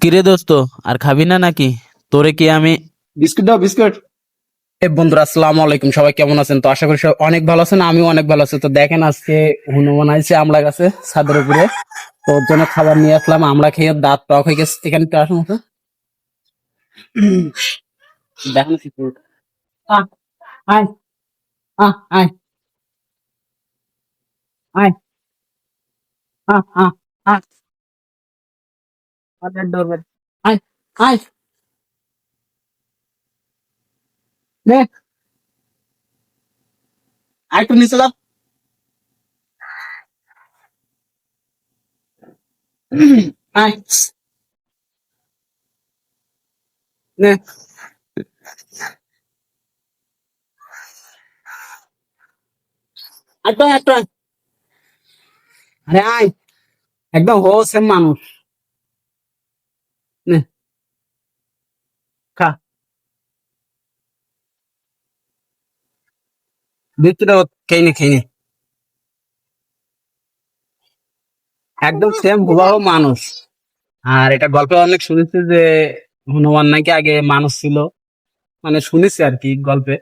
কিরে দোস্ত আর খাবি না নাকি? তোরে কি আমি বিস্কুট দাও বিস্কুট। এ বন্ধুরা আসসালামু আলাইকুম। সবাই কেমন আছেন? তো আশা করি সবাই অনেক ভালো আছেন আমিও অনেক ভালো আছি। তো দেখেন আজকে হনুমান আইছে আমরা কাছে ছাদের উপরে। তো ওর জন্য খাবার নিয়ে আসলাম আমরা খেয়ে দাঁত টক হয়ে গেছে। এখানে তো আসুন তো। দেখেন কি করব। আহ, আয়। আহ, আয়। আয়। আহ, আহ, আহ। আমাদের ডোরবেল। আয় আয় নে আর একটু নিচে যাও আয় নে আটো আটো আরে আয় একদম হোসেন মানুষ নে খা নে, খেয়ে নে। একদম সেম হুবাহ মানুষ। আর এটা গল্পে অনেক শুনেছি যে, হনুমান নাকি আগে মানুষ ছিল। মানে শুনেছি আর কি গল্পে।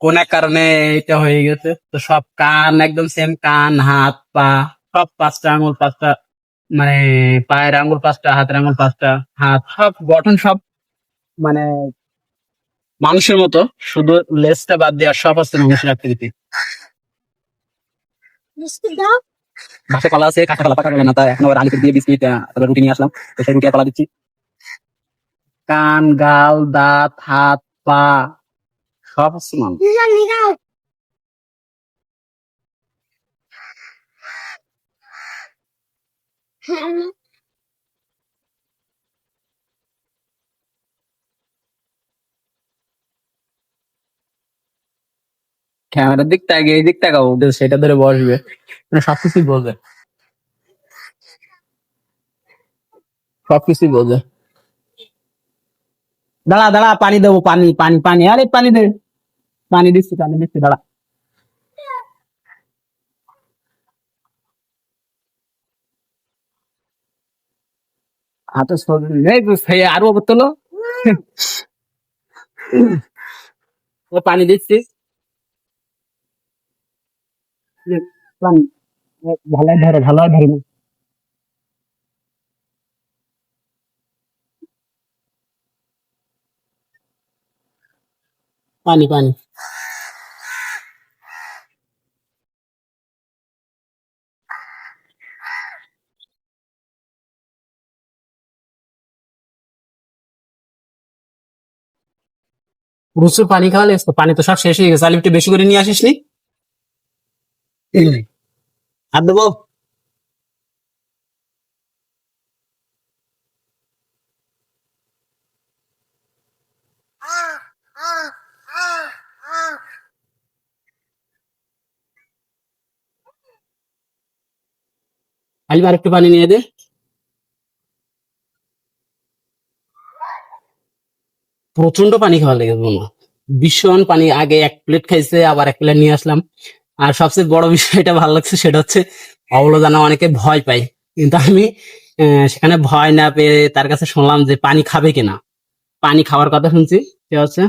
কোন এক কারণে এটা হয়ে গেছে। তো সব কান, একদম সেম কান, হাত, পা, সব পাঁচটা আঙুল, পাঁচটা মানে পায়ের আঙুল পাঁচটা, হাতের আঙুল পাঁচটা, হাত, সব গঠন সব মানে মানুষের মতো, শুধু লেজটা বাদ দিয়ে আর সব হচ্ছে মানুষের আকৃতি ভাষা কলা আছে, কাঁচা কলা পাকা না এখন আবার দিয়ে বিস্কিট তারপর রুটি নিয়ে আসলাম। তো সেই রুটি কলা দিচ্ছি। কান, গাল, দাঁত, হাত, পা, সব হচ্ছে মানুষ। ক্যামেরার দিক তাকে এই দিক তাকাও। সেটা ধরে বসবে। মানে সবকিছুই বলবে। সবকিছুই বলবে। দাঁড়া দাঁড়া পানি দেবো পানি পানি পানি। আরে পানি দে। পানি দিচ্ছি পানি দিচ্ছি দাঁড়া। হাতে আরও তোলো। পানি দিচ্ছি। পানি এ, ভালোই ধরো পানি পানি প্রচুর পানি খাওয়ালে পানি তো সব শেষ হয়ে গেছে। একটু বেশি করে নিয়ে আসিস নি আর দেবো আলিম একটু পানি নিয়ে দে। প্রচণ্ড পানি খাওয়া লেগে মনে ভীষণ পানি। আগে এক প্লেট খাইছে, আবার এক প্লেট নিয়ে আসলাম। আর সবচেয়ে বড় বিষয় এটা ভালো লাগছে সেটা হচ্ছে অবলোজানা অনেকে ভয় পায়। কিন্তু আমি সেখানে ভয় না পেয়ে তার কাছে শুনলাম যে পানি খাবে কিনা। পানি খাওয়ার কথা শুনছি সে হচ্ছে